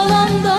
yalan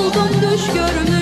Oldum düş görmüş